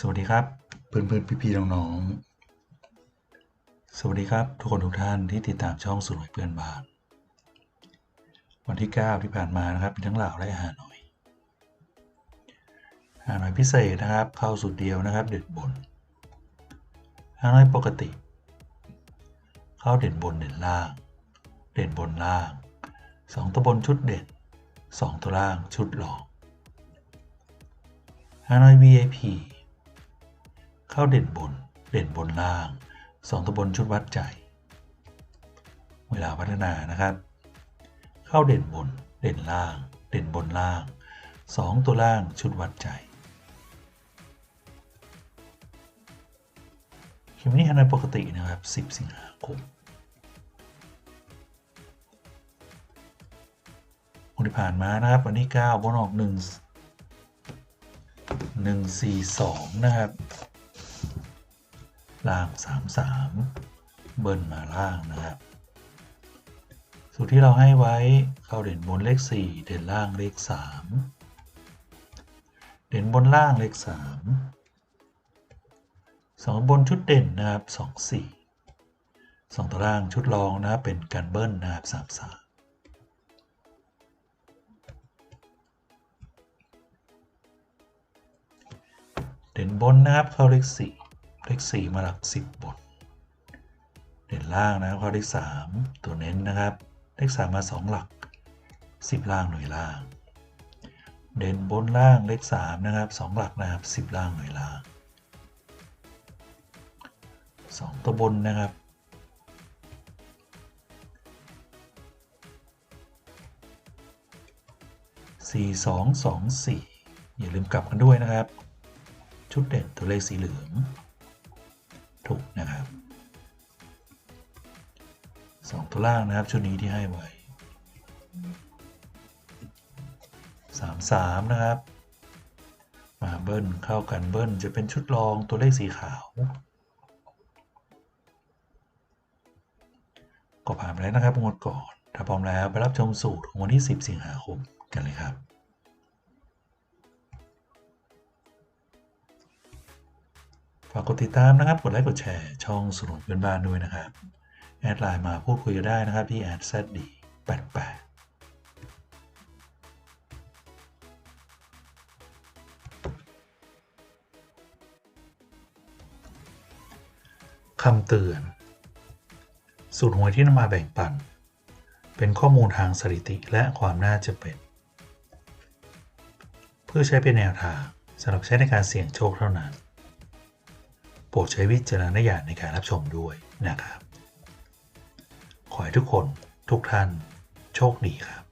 สวัสดีครับ เพื่อนเพื่อนพี่พี่ๆน้องๆ สวัสดีครับ ทุกคนทุกท่านที่ติดตามช่องสุรวยเพื่อนบ้าน วันที่ 9 ที่ผ่านมานะครับมีทั้งลาวและฮานอยฮานอยพิเศษนะครับ เข้าสุดเดียวนะครับ เด่นบนฮานอยปกติ เข้าเด่นบนเด่นล่าง เด่นบนล่างสองตัวบนชุดเด่นสองตัวล่างชุดรองฮานอย VIP เข้าเด่นบน เด่นบนล่างสองตัวบนชุดวัดใจ เวลาพัฒนานะครับ เข้าเด่นบน เด่นล่าง เด่นบนล่างสองตัวล่างชุดวัดใจคลิปนี้ฮานอยปกตินะครับ 10 สิงหาคมวันที่ผ่านมานะครับ วันที่9บนออก 1 1 4 2 นะครับ ล่าง 3 3 เบิ้ลมาล่างนะครับสูตรที่เราให้ไว้เข้าเด่นบนเลข 4 เด่นล่างเลข 3 เด่นบนล่างเลข3สองบนชุดเด่นนะครับ 2 4 2ตัวล่างชุดรองนะเป็นการเบิ้ลนะครับ3 3เด่นบนนะครับเข้าเลขสี่ เลขสี่มาหลักสิบบนเด่นล่างนะครับเข้าเลขสามตัวเน้นนะครับ เลขสามมาสองหลักสิบล่างหน่วยล่าง เด่นบนล่างเลขสามนะครับสองหลักนะครับสิบล่างหน่วยล่างสองตัวบนนะครับสี่สองสองสี่อย่าลืมกลับกันด้วยนะครับ ชุดเด่นตัวเลขสีเหลือง ล่างนะครับ ชุดนี้ที่ให้ไว้สามสามนะครับ มาเบิ้ลเข้ากันเบิ้ลจะเป็นชุดรองตัวเลขสีขาว ก็ผ่านไปแล้วนะครับงดก่อน ถ้าพร้อมแล้วไปรับชมสูตรของวันที่ 10 สิงหาคมกันเลยครับฝากกดติดตามนะครับ กดไลค์ กดแชร์ ช่องสนุนเพื่อนบ้านด้วยนะครับ แอดไลน์มาพูดคุยกันได้นะครับที่แอดแซดดีแปดแปดคำเตือน สูตรหวยที่นำมาแบ่งปัน เป็นข้อมูลทางสถิติและความน่าจะเป็น เพื่อใช้เป็นแนวทางสำหรับใช้ในการเสี่ยงโชคเท่านั้น โปรดใช้วิจารณญาณในการรับชมด้วยนะครับ ขอให้ทุกคนทุกท่าน โชคดีครับ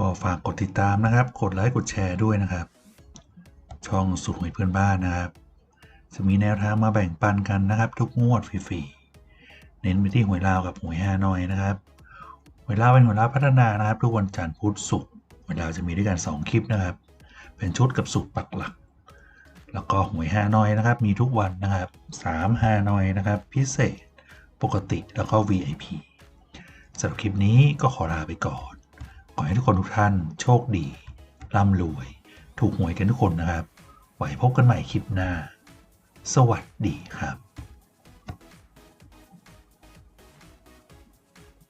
ก็ฝากกดติดตามนะครับ กดไลค์กดแชร์ด้วยนะครับ ช่องสุดหวยเพื่อนบ้านนะครับ จะมีแนวทางมาแบ่งปันกันนะครับ ทุกงวดฟรีๆเน้นไปที่หวยลาวกับหวยฮานอยนะครับหวยลาวเป็นหวยลาวพัฒนานะครับ ทุกวันจันทร์พุธศุกร์หวยลาวจะมีด้วยกัน 2 คลิปนะครับ เป็นชุดกับสุกปักหลัก แล้วก็หวยฮานอยนะครับ มีทุกวันนะครับ3ฮานอยนะครับ พิเศษปกติแล้วก็ VIP สำหรับคลิปนี้ก็ขอลาไปก่อน อให้ทุกคนทุกท่านโชคดี ร่ำรวย ถูกหวยกันทุกคนนะครับ ไว้พบกันใหม่คลิปหน้า สวัสดีครับ